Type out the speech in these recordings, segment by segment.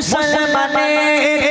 মুসলমানের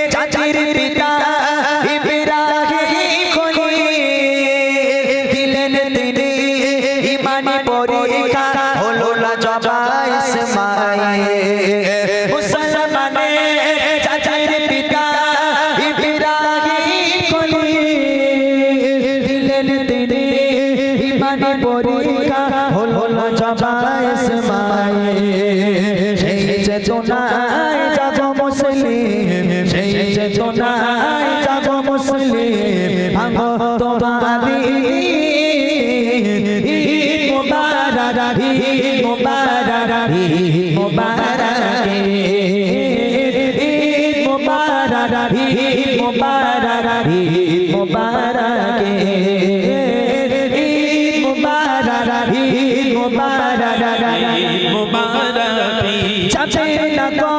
মুবারক মোবারক মোবারক মোবারক মোবারক মোবারক মোবারক মোবারক মোবারক যাবে না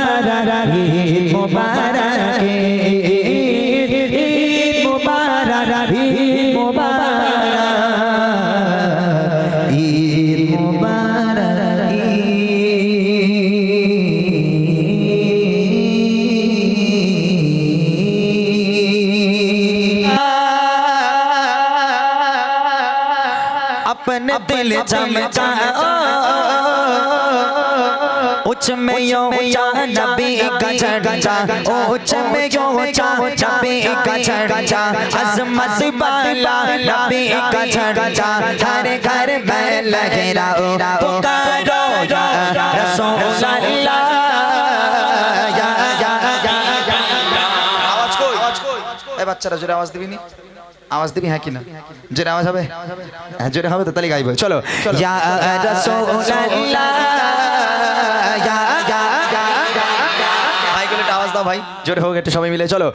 अपने दिल चमकाओ उच्च में यो ऊंचा नबी का चर्चा उच्च में यो ऊंचा नबी का चर्चा अजमत वाला नबी का चर्चा हर घर में लहराओ पुकारो या रसूल अल्लाह या या या আওয়াজ কই এই বাচ্চারা জোরে আওয়াজ দিবি নি আওয়াজ দিবি হ্যাঁ কিনা? জোরে আওয়াজ হবে? হ্যাঁ জোরে হবে তো তাহলে গাইব। চলো। ভাইগুলো আওয়াজ দাও ভাই। জোরে হোক একটু সবাই মিলে। চলো।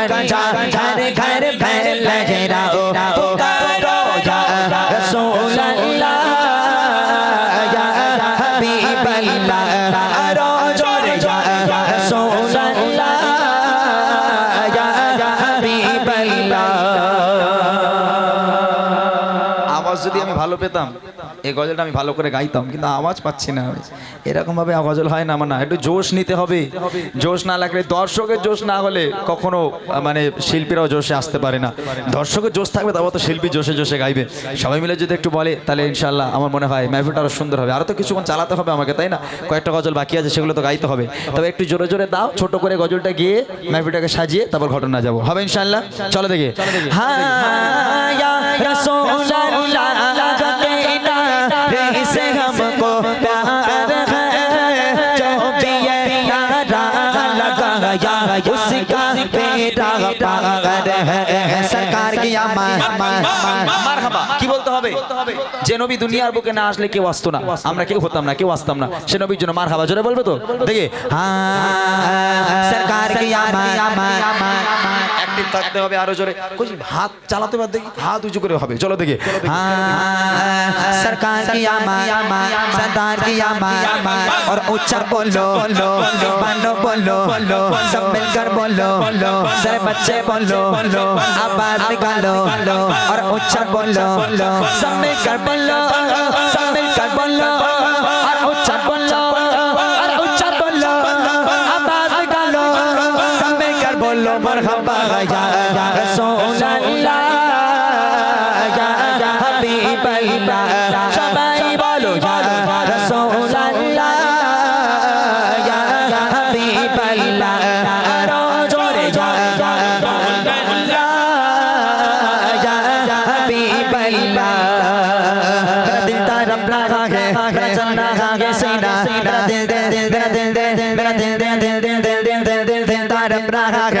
का चर्चा घर घर में लहराओ पुकारो या रसूल अल्लाह या हबीब अल्लाह रोजो या रसूल अल्लाह या हबीब अल्लाह আওয়াজ যদি আমি ভালো পেতাম এই গজলটা আমি ভালো করে গাইতাম, কিন্তু আওয়াজ পাচ্ছি না আমি। এরকম ভাবে গজল হয় না আমার না একটু জোশ নিতে হবে। জোশ না লাগলে, দর্শকের জোশ না হলে কখনো মানে শিল্পীরাও জোশে আসতে পারে না। দর্শকের জোশ থাকবে তবে তো শিল্পী জোশে জোশে গাইবে। সবাই মিলে যদি একটু বলে, তাহলে ইনশাল্লাহ আমার মনে হয় মেহফিলটা আরও সুন্দর হবে। আরও তো কিছুক্ষণ চালাতে হবে আমাকে, তাই না? কয়েকটা গজল বাকি আছে, সেগুলো তো গাইতে হবে। তবে একটু জোরে জোরে দাও, ছোট করে গজলটা গিয়ে মেহফিলটাকে সাজিয়ে তারপর ঘটনা যাব। হবে ইনশাল্লাহ চলো দেখে। हाँ उसका बेटा पागल है। सरकार की अमन কি বলতে হবে যে নবী দুনিয়ার বুকে না আসলে কেউ আসতো না আমরা কেউ হতাম না কেউ আসতাম না সে নবীর জন্য মারহাবা জোরে বলবে তো দেখে हाँ सरकार की अमान অ্যাক্টিভ থাকতে হবে আরো জোরে কই হাত চালাতে পার দেখি হাত উঁচু করে হবে চলো দেখে हाँ, सरकार की अमान सरदार की अमान और ऊंचा बोलो बानो बोलो सब मिलकर बोलो सारे बच्चे बोलो आवाज निकालो और ऊंचा बोलो Karbala, Samir Karbala, Samir Karbala.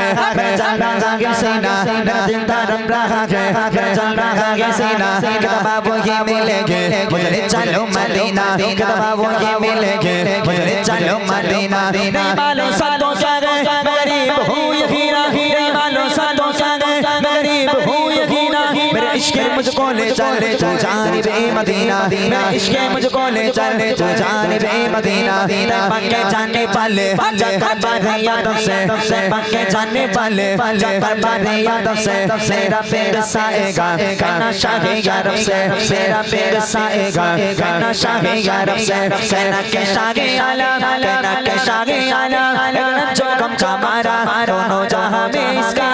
रहा है मेरा चल रहा है सीना मेरा दिल तरफ रहा है मेरा चल रहा है सीना किताबा वो ये मिलेंगे मुझे चलो मदीना किताबा वो ये मिलेंगे मुझे चलो मदीना नहीं मालूम सातों क्या गए मैं गरीब हूँ इश्क मुझको ले चल तू जानिब ए मदीना। मेरे इश्क मुझको ले चल तू जानिब ए मदीना। तेरे पक्के जाने वाले। जाकर बारे यादों से। तेरे पक्के जाने वाले। जाकर बारे यादों से। मेरा पेड़ साएगा कहना शाहे यारब से। मेरा पेड़ साएगा कहना शाहे यारब से। कहना के शाहे आला। कहना के शाहे आला। जो कम का मारा। दोनों जहाँ में इसका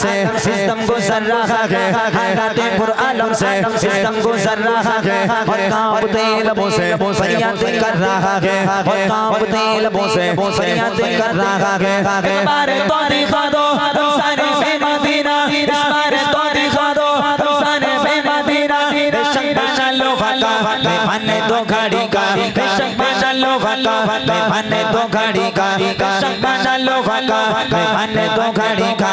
से सिस्टम गुजर रहा है हालात पुर आलम से सिस्टम गुजर रहा है और कांपते लबों से फरियादें कर रहा है और कांपते लबों से फरियादें कर रहा है हमारे तो दिखा दो सारे बेमदीना हमारे तो दिखा दो सारे बेमदीना बेशक बना लो फका बेमने दो घड़ी का बेशक बना लो फका बेमने दो घड़ी का बना लो फका बेमने दो घड़ी का।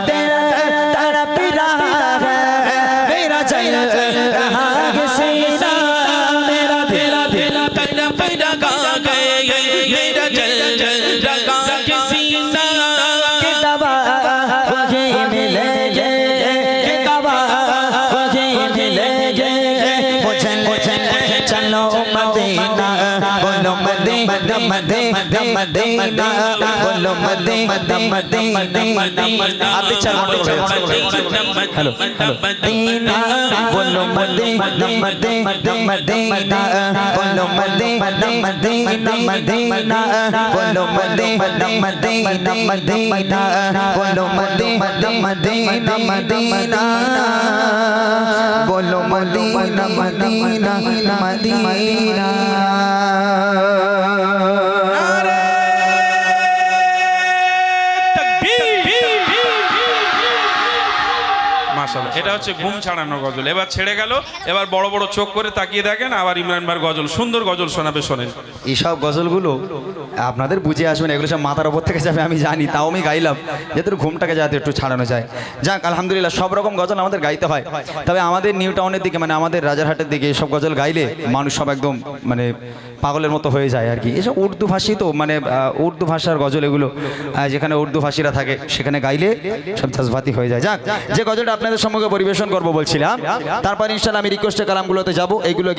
হ্যালো বলো মদে মদে মদে বলো মদে মদে মদে বলো মদে মদে মদে বলো মদে মদে মদিনা বলো মদিনা মদিনা মদিনা মাশাআল্লাহ এটা হচ্ছে ঘুম ছাড়ানো গজল। এবার ছেড়ে গেল এবার বড় বড় চোখ করে তাকিয়ে দেখেন আবার ইমরান ভাইয়ের গজল সুন্দর গজল শোনাবে শোনেন। এইসব গজলগুলো আপনাদের বুঝে আসবেন এগুলো সব মাথার ওপর থেকে যাবে আমি জানি তাও আমি গাইলাম যাতে ঘুমটাকে যাতে একটু ছাড়ানো যায়। যাক আলহামদুলিল্লাহ সব রকম গজল আমাদের গাইতে হয়। তবে আমাদের নিউ টাউনের দিকে মানে আমাদের রাজারহাটের দিকে এসব গজল গাইলে মানুষ সব একদম মানে পাগলের মতো হয়ে যায় আর কি এসব উর্দু ভাষী তো মানে উর্দু ভাষার গজল এগুলো যেখানে উর্দু ভাষীরা থাকে, সেখানে গাইলে সব চাষবাতি হয়ে যায়। যাক, যে গজলটা আপনাদের সম্মুখে পরিবেশন করব বলছিলাম, তারপর ইনশাল্লাহ আমি রিকোয়েস্টের কালামগুলোতে যাব এইগুলো